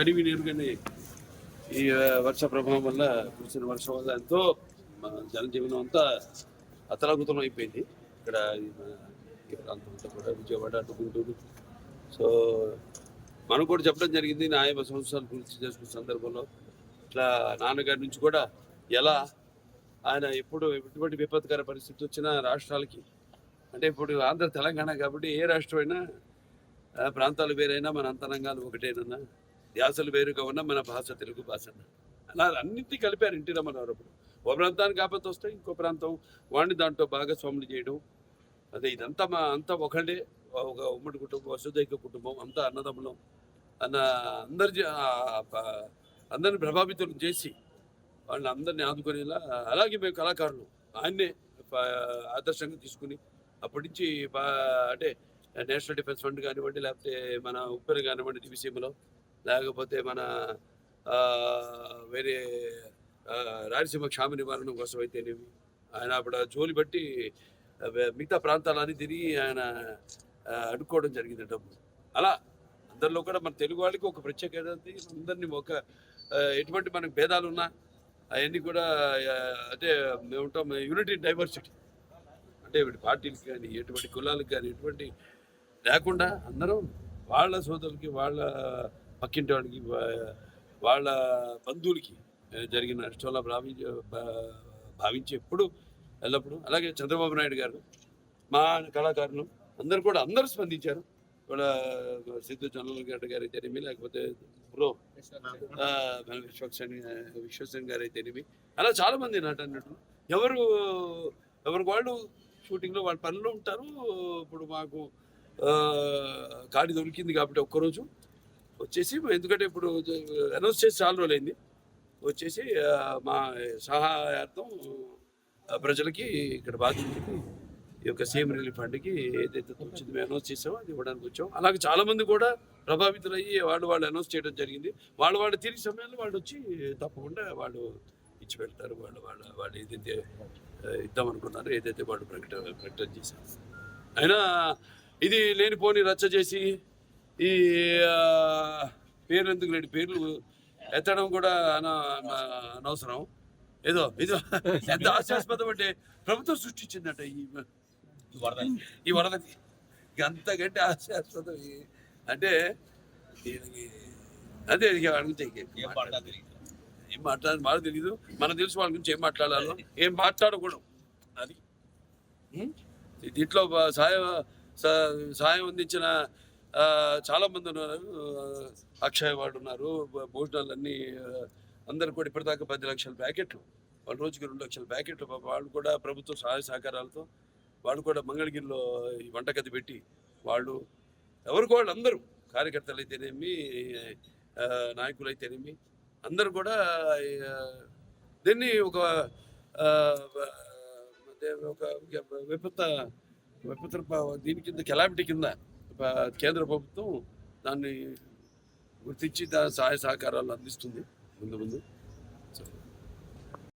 కడివి నీరుగానే ఈ వర్ష ప్రభావం వల్ల కురిసిన వర్షం వల్ల ఎంతో మన జనజీవనం అంతా అతలాకుతలం అయిపోయింది. ఇక్కడ ఈ ప్రాంతం అంతా కూడా విజయవాడ అటు గుంటూరు. సో మనం కూడా చెప్పడం జరిగింది నా సంవత్సరాలు పూర్తి చేసుకున్న సందర్భంలో. ఇట్లా నాన్నగారి నుంచి కూడా ఎలా ఆయన ఎప్పుడు ఎటువంటి విపత్కర పరిస్థితి వచ్చినా రాష్ట్రాలకి అంటే ఇప్పుడు ఆంధ్ర తెలంగాణ కాబట్టి ఏ రాష్ట్రం అయినా ప్రాంతాలు వేరైనా మన అంతరంగాలు ఒకటేనన్నా. ధ్యాసలు వేరుగా ఉన్న మన భాష తెలుగు భాష. అలా అన్నింటినీ కలిపారు ఎన్టీ రమ్మన్నారు అప్పుడు ఒక ప్రాంతానికి ఆపత్తి వస్తే ఇంకో ప్రాంతం. వాడిని దాంట్లో భాగస్వాములు చేయడం. అదే ఇదంతా మా అంతా ఒకళ్ళే. ఒక ఉమ్మడి కుటుంబం వసుదైక కుటుంబం అంతా అన్నదమ్ములం. అన్న అందరి అందరిని ప్రభావితం చేసి వాళ్ళని అందరిని ఆదుకునేలా అలాగే మేము కళాకారులు. ఆయన్నే ఆదర్శంగా తీసుకుని అప్పటి నుంచి అంటే నేషనల్ డిఫెన్స్ ఫండ్ కానివ్వండి లేకపోతే మన ఉప్పెన కానివ్వండి డివిసీఎంలో లేకపోతే మన వేరే రాయలసీమ క్షామ నివారణ కోసం అయితేనేవి ఆయన అప్పుడు ఆ జోలి బట్టి మిగతా ప్రాంతాలన్నీ తిరిగి ఆయన అడుక్కోవడం జరిగింది డబ్బు అలా అందరిలో కూడా మన తెలుగు వాళ్ళకి ఒక ప్రత్యేకత అందరినీ ఒక ఎటువంటి మనకు భేదాలు ఉన్నా అవన్నీ కూడా అదే అంటే మేము ఉంటాం యూనిటీ డైవర్సిటీ. అంటే ఇటు పార్టీలకు కానీ ఎటువంటి కులాలకు కానీ ఎటువంటి లేకుండా అందరం వాళ్ళ సోదరులకి వాళ్ళ పక్కింటి వాడికి వాళ్ళ బంధువులకి జరిగిన నష్టంలో భావి భావించేప్పుడు భావించి ఎప్పుడు ఎల్లప్పుడు. అలాగే చంద్రబాబు నాయుడు గారు మా కళాకారులు అందరు కూడా అందరూ స్పందించారు. కూడా సిద్ధు చంద్రబాబు గారు అయితేనేమి లేకపోతే బ్రో ఆ, విశ్వక్సేన్ విశ్వసేన్ గారు అయితేనేమి. అలా చాలా మంది నాట అన్నట్టు ఎవరు ఎవరికి వాళ్ళు షూటింగ్లో వాళ్ళ పనులు ఉంటారు. ఇప్పుడు మాకు ఆ, ఖాళీ దొరికింది కాబట్టి ఒక్కరోజు. వచ్చేసి ఎందుకంటే ఇప్పుడు అనౌన్స్ చేసి చాలా రోజులైంది. వచ్చేసి మా సహాయార్థం ప్రజలకి ఇక్కడ బాధితులకి ఈ యొక్క సీఎం రిలీఫ్ ఫండ్కి ఏదైతే వచ్చింది మేము అనౌన్స్ చేసామో అది ఇవ్వడానికి వచ్చాం. అలాగే చాలామంది కూడా ప్రభావితులయ్యి వాళ్ళు వాళ్ళు అనౌన్స్ చేయడం జరిగింది. వాళ్ళు వాళ్ళు తిరిగి సమయంలో వాళ్ళు వచ్చి తప్పకుండా వాళ్ళు ఇచ్చి పెడతారు. వాళ్ళు వాళ్ళ వాళ్ళు ఏదైతే ఆ, ఇద్దాం అనుకున్నారో ఏదైతే వాళ్ళు ప్రకటన ప్రకటన చేశారు. అయినా ఇది లేనిపోని రచ్చ చేసి ఈ ఆ, పేర్లు ఎందుకు లేని పేర్లు ఎత్తడం కూడా అన- అనవసరం. ఏదో ఇది ఎంత హాస్యాస్పదం అంటే ప్రభుత్వం సృష్టించిందట ఈ ఈ వరదకి అంతకంటే ఈ- అంటే దీనికి అదే అడిగితే. ఏం మాట్లాడాలి? మాకు తెలియదు మనకు తెలుసు వాళ్ళ గురించి ఏం మాట్లాడాలో. ఏం మాట్లాడకూడదు. అది? దీంట్లో బ- సాయం స- సాయం అందించిన చాలామంది చాలా మంది ఉన్నారు. అక్షయ అక్షయ్ వాళ్ళు ఉన్నారు. భోజనాలు అన్నీ అందరు కూడా ఇప్పటిదాకా పది లక్షల ప్యాకెట్లు వాళ్ళ రోజుకి రెండు లక్షల ప్యాకెట్లు వాళ్ళు కూడా ప్రభుత్వ సహాయ సహకారాలతో వాళ్ళు కూడా మంగళగిరిలో ఈ వంటగది పెట్టి వాళ్ళు ఎవరికి వాళ్ళు అందరూ కార్యకర్తలు అయితేనేమి నాయకులు అయితేనేమి అందరూ కూడా దీన్ని ఒక ఒక విపత్త విపత్త దీని కింద కెలామిటీ కింద కేంద్ర ప్రభుత్వం దాన్ని గుర్తించి దాని సహాయ సహకారాలు అందిస్తుంది ముందు ముందు.